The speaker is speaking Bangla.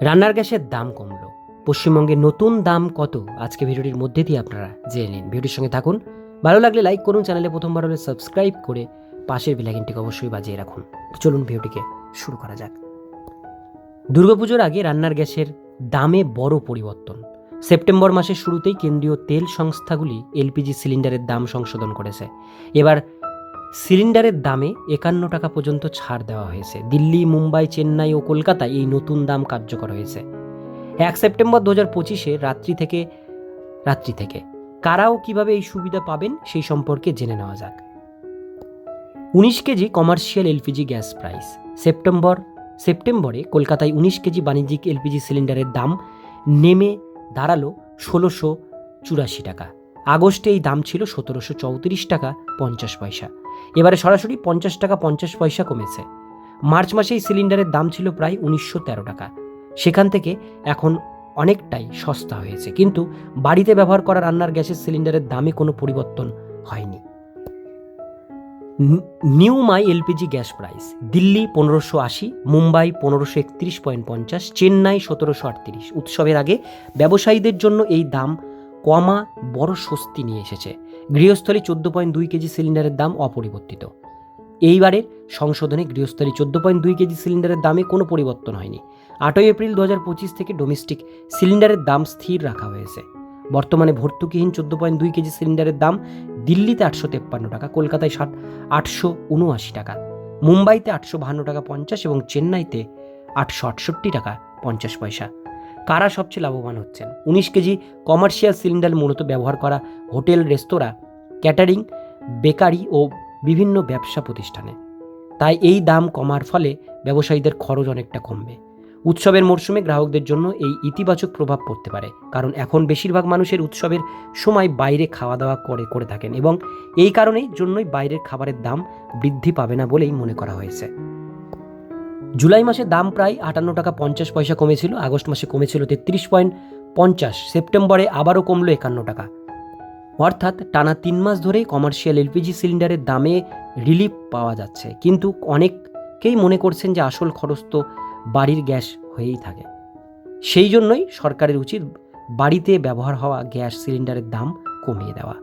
রান্নার গ্যাসের দাম কমলো। পশ্চিমবঙ্গে নতুন দাম কত? আজকে ভিডিওটির মধ্যে দিয়ে আপনারা জেনে নিন। ভিডিওর সঙ্গে থাকুন। ভালো লাগলে লাইক করুন, চ্যানেলে প্রথমবার হলে সাবস্ক্রাইব করে পাশের বেলাইকনটিকে অবশ্যই বাজিয়ে রাখুন। চলুন ভিডিওটিকে শুরু করা যাক। দুর্গাপুজোর আগে রান্নার গ্যাসের দামে বড় পরিবর্তন। সেপ্টেম্বর মাসের শুরুতেই কেন্দ্রীয় তেল সংস্থাগুলি এলপিজি সিলিন্ডারের দাম সংশোধন করেছে। এবার সিলিন্ডারের দামে একান্ন টাকা পর্যন্ত ছাড় দেওয়া হয়েছে। দিল্লি, মুম্বাই, চেন্নাই ও কলকাতায় এই নতুন দাম কার্যকর হয়েছে। এক সেপ্টেম্বর দু হাজার পঁচিশে রাত্রি থেকে রাত্রি থেকে। কারাও কীভাবে এই সুবিধা পাবেন সেই সম্পর্কে জেনে নেওয়া যাক। উনিশ KG commercial LPG gas price. September, সেপ্টেম্বরে কলকাতায় উনিশ কেজি বাণিজ্যিক এলপিজি সিলিন্ডারের দাম নেমে দাঁড়াল ষোলোশো চুরাশি টাকা। আগস্টে এই দাম ছিল সতেরোশো চৌত্রিশ টাকা পঞ্চাশ পয়সা। এবারে সরাসরি পঞ্চাশ টাকা পঞ্চাশ পয়সা কমেছে। মার্চ মাসে এই সিলিন্ডারের দাম ছিল প্রায় উনিশশো তেরো টাকা। সেখান থেকে এখন অনেকটাই সস্তা হয়েছে, কিন্তু বাড়িতে ব্যবহার করা রান্নার গ্যাসের সিলিন্ডারের দামে কোনো পরিবর্তন হয়নি। New my LPG gas price, Delhi পনেরোশো আশি, মুম্বাই পনেরোশো একত্রিশ পয়েন্ট পঞ্চাশ, চেন্নাই সতেরোশো আটত্রিশ। উৎসবের আগে ব্যবসায়ীদের জন্য এই দাম কমা বড় স্বস্তি নিয়ে এসেছে। গৃহস্থলী চোদ্দ পয়েন্ট দুই কেজি সিলিন্ডারের দাম অপরিবর্তিত। এইবারের সংশোধনে গৃহস্থলী চোদ্দ পয়েন্ট দুই কেজি সিলিন্ডারের দামে কোনো পরিবর্তন হয়নি। আটই এপ্রিল দু পঁচিশ থেকে ডোমেস্টিক সিলিন্ডারের দাম স্থির রাখা হয়েছে। বর্তমানে ভর্তুকিহীন চোদ্দ পয়েন্ট দুই কেজি সিলিন্ডারের দাম দিল্লিতে আটশো তেপ্পান্ন টাকা, কলকাতায় ষাট আটশো উনআশি টাকা, মুম্বাইতে আটশো বাহান্ন টাকা পঞ্চাশ এবং চেন্নাইতে আটশো আটষট্টি টাকা পঞ্চাশ পয়সা। কারা সবচেয়ে লাভবান হচ্ছেন? উনিশ কেজি কমার্শিয়াল সিলিন্ডার মূলত ব্যবহার করা হোটেল, রেস্তোরাঁ, ক্যাটারিং, বেকারি ও বিভিন্ন ব্যবসা প্রতিষ্ঠানে। তাই এই দাম কমার ফলে ব্যবসায়ীদের খরচ অনেকটা কমবে। উৎসবের মরশুমে গ্রাহকদের জন্য এই ইতিবাচক প্রভাব পড়তে পারে, কারণ এখন বেশিরভাগ মানুষের উৎসবের সময় বাইরে খাওয়া দাওয়া করে করে থাকেন এবং এই কারণেই জন্যই বাইরের খাবারের দাম বৃদ্ধি পাবে না বলেই মনে করা হয়েছে। জুলাই মাসে দাম প্রায় আটান্ন টাকা পঞ্চাশ পয়সা কমেছিল, আগস্ট মাসে কমেছিল তেত্রিশ পয়েন্ট পঞ্চাশ, সেপ্টেম্বরে আবারও কমলো একান্ন টাকা। অর্থাৎ টানা তিন মাস ধরে কমার্শিয়াল এলপিজি সিলিন্ডারের দামে রিলিফ পাওয়া যাচ্ছে। কিন্তু অনেকেই মনে করছেন যে আসল খরচ তো বাড়ির গ্যাস হয়েই থাকে। সেই জন্যই সরকারের উচিত বাড়িতে ব্যবহার হওয়া গ্যাস সিলিন্ডারের দাম কমিয়ে দেওয়া।